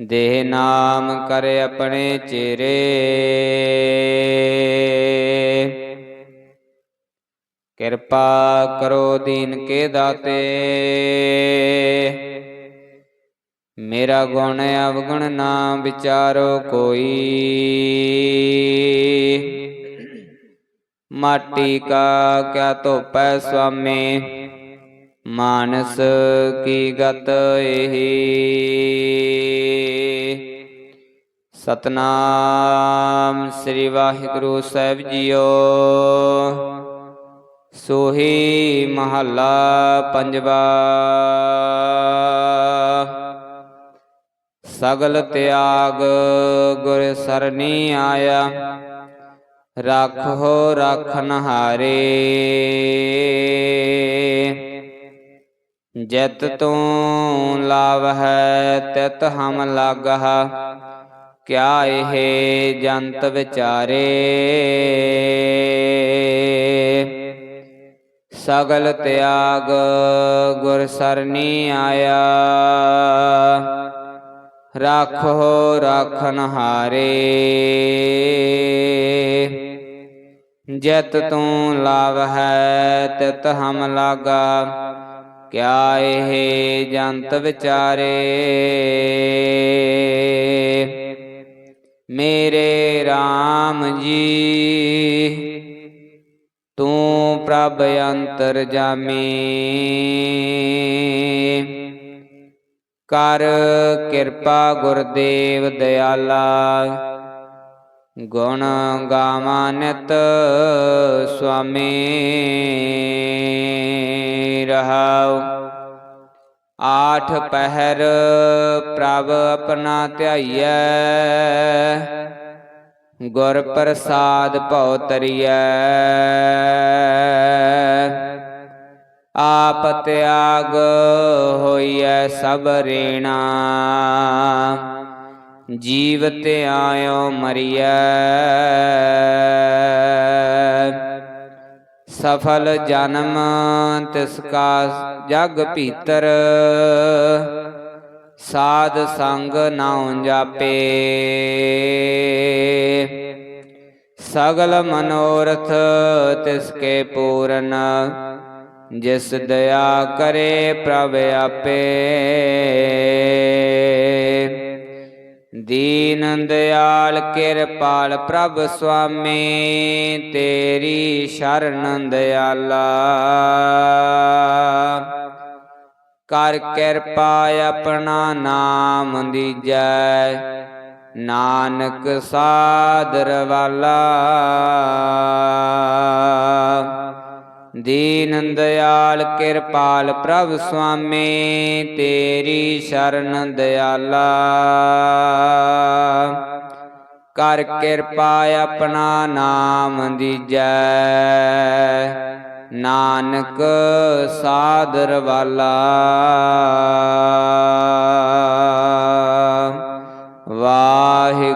ਦੇਹ ਨਾਮ ਕਰੇ ਆਪਣੇ ਚੇਰੇ ਕਿਰਪਾ ਕਰੋ ਦੀਨ ਕੇ ਦਾਤੇ। ਮੇਰਾ ਗੁਣ ਅਵਗੁਣ ਨਾ ਵਿਚਾਰੋ ਕੋਈ। ਮਾਟੀ ਕਾ ਕਿਆ ਧੋਪੈ ਸੁਆਮੀ। ਮਾਨਸ ਕੀ ਗਤ ਇਹੀ? ਸਤਨਾਮ ਸ੍ਰੀ ਵਾਹਿਗੁਰੂ ਸਾਹਿਬ ਜੀਓ। ਸੋਹੀ ਮਹੱਲਾ ਪੰਜਵਾ। ਸਗਲ ਤਿਆਗ ਗੁਰ ਸਰਨੀ ਆਇਆ। ਰੱਖੋ ਰਖਨ ਹਾਰੇ ਜਿਤ ਤੂੰ ਲਾਵ ਹੈ ਤਿਤ ਹਮ ਲਾਗਹਾ, ਕਿਆ ਇਹ ਜੰਤ ਵਿਚਾਰੇ? ਸਗਲ ਤਿਆਗ ਗੁਰ ਸਰਨੀ ਆਇਆ, ਰਾਖੋ ਰਾਖਨ ਹਾਰੇ। ਜਿਤ ਤੂੰ ਲਾਵ ਹੈ ਤਿਤ ਹਮ ਲਾਗਾ ਕਿਆ ਇਹ ਜੰਤ ਵਿਚਾਰੇ? ਮੇਰੇ RAM ਜੀ, ਤੂੰ ਪ੍ਰਭ ਅੰਤਰ ਜਾਮੀ। ਕਰ ਕਿਰਪਾ ਗੁਰਦੇਵ ਦਿਆਲਾ। ਗੁਣ ਗਾਵਾਂ ਨਿਤ ਸੁਆਮੀ। ਰਹਾਉ। ਆਠ ਪਹਿਰ ਪ੍ਰਭ ਆਪਣਾ ਧਿਆਈਐ। ਗੁਰ ਪ੍ਰਸਾਦ ਭਉ ਤਰੀਐ। ਆਪ ਤਿਆਗ ਹੋਈਐ ਸਭ ਰੇਣਾ। ਜੀਵ ਤੇ ਆਇਓ ਮਰੀਐ। ਸਫਲ ਜਨਮ, ਤਿਸ ਕਾ ਜਗ ਭੀਤਰ। ਸਾਧ ਸੰਗ ਨਾਉ ਜਾਪੇ। ਸਗਲ ਮਨੋਰਥ ਤਿਸ ਕੇ ਪੂਰਨ, ਜਿਸ ਦਇਆ ਕਰੇ ਪ੍ਰਭ ਆਪੇ। ਦੀਨ ਦਿਆਲ ਕਿਰਪਾਲ ਪ੍ਰਭ ਸੁਆਮੀ, ਤੇਰੀ ਸ਼ਰਨ ਦਿਆਲਾ। ਕਰ ਕਿਰਪਾ ਆਪਣਾ ਨਾਮ ਦੀਜੈ, ਨਾਨਕ ਸਾਦਰ ਵਾਲਾ ਦੀਨ ਦਿਆਲ ਕਿਰਪਾਲ ਪ੍ਰਭ ਸੁਆਮੀ, ਤੇਰੀ ਸ਼ਰਨ ਦਿਆਲਾ। ਕਰ ਕਿਰਪਾ ਆਪਣਾ ਨਾਮ ਦੀਜੈ। ਨਾਨਕ ਸਾਦਰ ਵਾਲਾ।